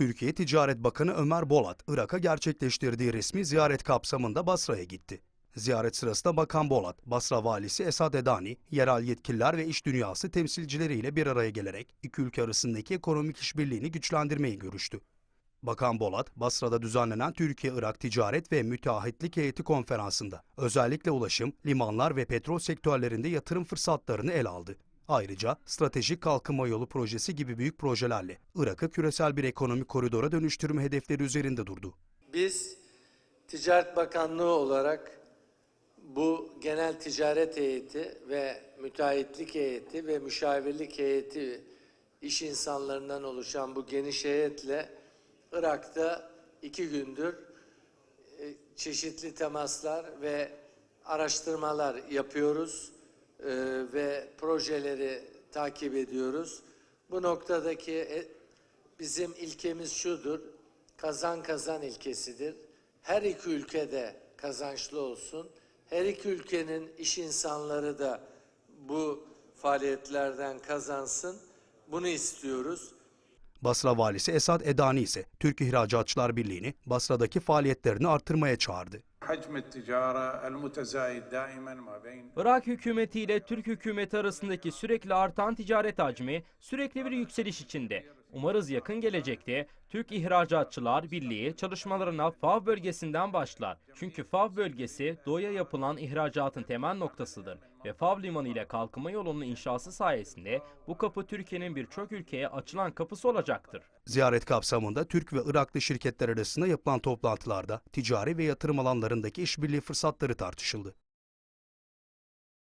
Türkiye Ticaret Bakanı Ömer Bolat, Irak'a gerçekleştirdiği resmi ziyaret kapsamında Basra'ya gitti. Ziyaret sırasında Bakan Bolat, Basra Valisi Esad Edani, yerel yetkililer ve iş dünyası temsilcileriyle bir araya gelerek iki ülke arasındaki ekonomik işbirliğini güçlendirmeyi görüştü. Bakan Bolat, Basra'da düzenlenen Türkiye-Irak Ticaret ve Müteahhitlik Heyeti konferansında özellikle ulaşım, limanlar ve petrol sektörlerinde yatırım fırsatlarını ele aldı. Ayrıca stratejik kalkınma yolu projesi gibi büyük projelerle Irak'ı küresel bir ekonomik koridora dönüştürme hedefleri üzerinde durdu. Biz Ticaret Bakanlığı olarak bu genel ticaret heyeti ve müteahhitlik heyeti ve müşavirlik heyeti iş insanlarından oluşan bu geniş heyetle Irak'ta iki gündür e, çeşitli temaslar ve araştırmalar yapıyoruz e, ve projeleri takip ediyoruz. Bu noktadaki e, bizim ilkemiz şudur, kazan kazan ilkesidir. Her iki ülkede kazançlı olsun. Her iki ülkenin iş insanları da bu faaliyetlerden kazansın. Bunu istiyoruz. Basra Valisi Esad Edani ise Türk İhracatçılar Birliği'ni Basra'daki faaliyetlerini artırmaya çağırdı. Irak hükümeti ile Türk hükümeti arasındaki sürekli artan ticaret hacmi sürekli bir yükseliş içinde. Umarız yakın gelecekte Türk İhracatçılar Birliği çalışmalarına FAV bölgesinden başlar. Çünkü FAV bölgesi doğuya yapılan ihracatın temel noktasıdır. Ve FAV limanı ile kalkınma yolunun inşası sayesinde bu kapı Türkiye'nin birçok ülkeye açılan kapısı olacaktır. Ziyaret kapsamında Türk ve Iraklı şirketler arasında yapılan toplantılarda ticari ve yatırım alanlarındaki işbirliği fırsatları tartışıldı.